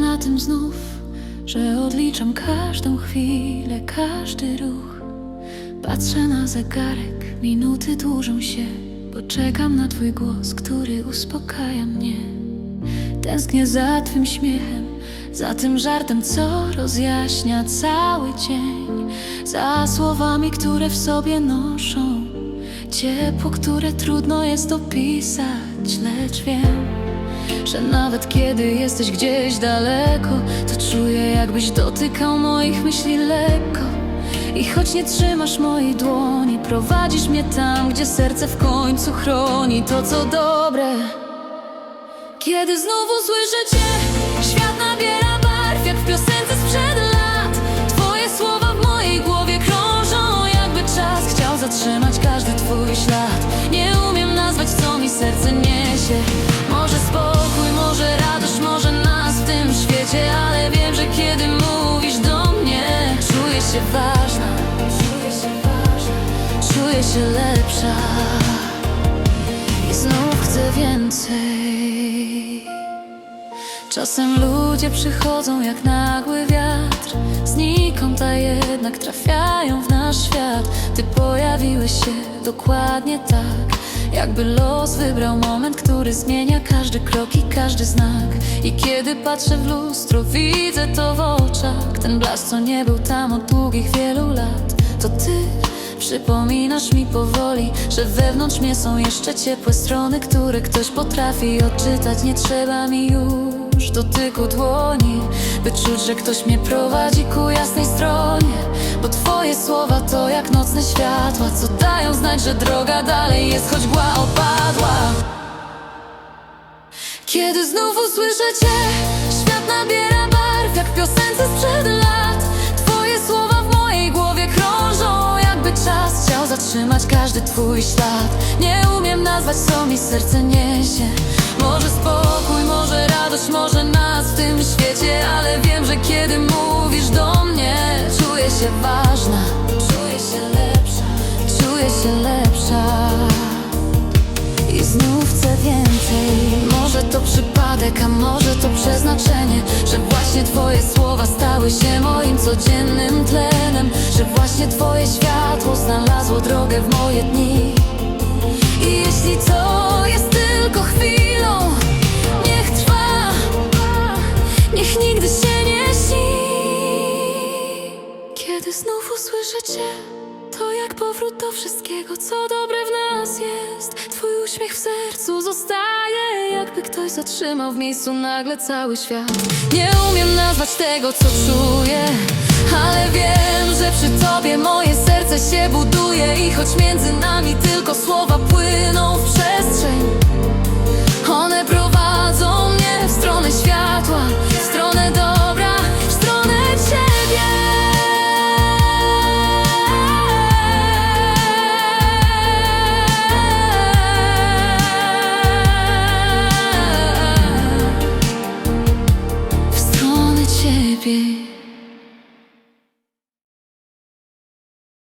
na tym znów, że odliczam każdą chwilę, każdy ruch. Patrzę na zegarek, minuty dłużą się, bo czekam na Twój głos, który uspokaja mnie. Tęsknię za Twym śmiechem, za tym żartem, co rozjaśnia cały dzień, za słowami, które w sobie noszą ciepło, które trudno jest opisać, lecz wiem, że nawet kiedy jesteś gdzieś daleko, to czuję, jakbyś dotykał moich myśli lekko. I choć nie trzymasz mojej dłoni, prowadzisz mnie tam, gdzie serce w końcu chroni to, co dobre. Kiedy znowu słyszę Cię, świat nabiera barw jak w piosence sprzed lat. Twoje słowa w mojej głowie krążą, jakby czas chciał zatrzymać każdy Twój ślad. Nie umiem nazwać, co mi serce niesie. Się ważna, czuję się lepsza. I znów chcę więcej. Czasem ludzie przychodzą jak nagły wiatr. Znikąd, a jednak trafiają w nasz świat. Ty pojawiłeś się dokładnie tak Jakby los wybrał moment, który zmienia każdy krok i każdy znak I kiedy patrzę w lustro, widzę to w oczach Ten blask, co nie był tam od długich wielu lat To ty Przypominasz mi powoli, że wewnątrz mnie są jeszcze ciepłe strony, które ktoś potrafi odczytać. Nie trzeba mi już dotyku dłoni, by czuć, że ktoś mnie prowadzi ku jasnej stronie. Bo twoje słowa to jak nocne światła, co dają znać, że droga dalej jest, choć mgła opadła. Kiedy znów usłyszę Cię, świat nabiera barw jak piosence sprzed lat. Twoje słowa w mojej głowie krążą, jakby czas chciał zatrzymać każdy Twój ślad. Nie umiem nazwać, co mi serce niesie. Może spokój, może radość, może nas w tym świecie, ale wiem, że kiedy mówisz do mnie, czuję się ważna, przypadek, a może to przeznaczenie Że właśnie Twoje słowa stały się moim codziennym tlenem Że właśnie Twoje światło znalazło drogę w moje dni. I jeśli to jest tylko chwilą Niech trwa Niech nigdy się nie śni. Kiedy znów usłyszę Cię to jak powrót do wszystkiego, co dobre w nas jest. Twój uśmiech w sercu zostaje Jakby ktoś zatrzymał w miejscu nagle cały świat. Nie umiem nazwać tego, co czuję Ale wiem, że przy Tobie moje serce się buduje I choć między nami tylko słowa płyną w przestrzeń One prowadzą mnie w stronę światła.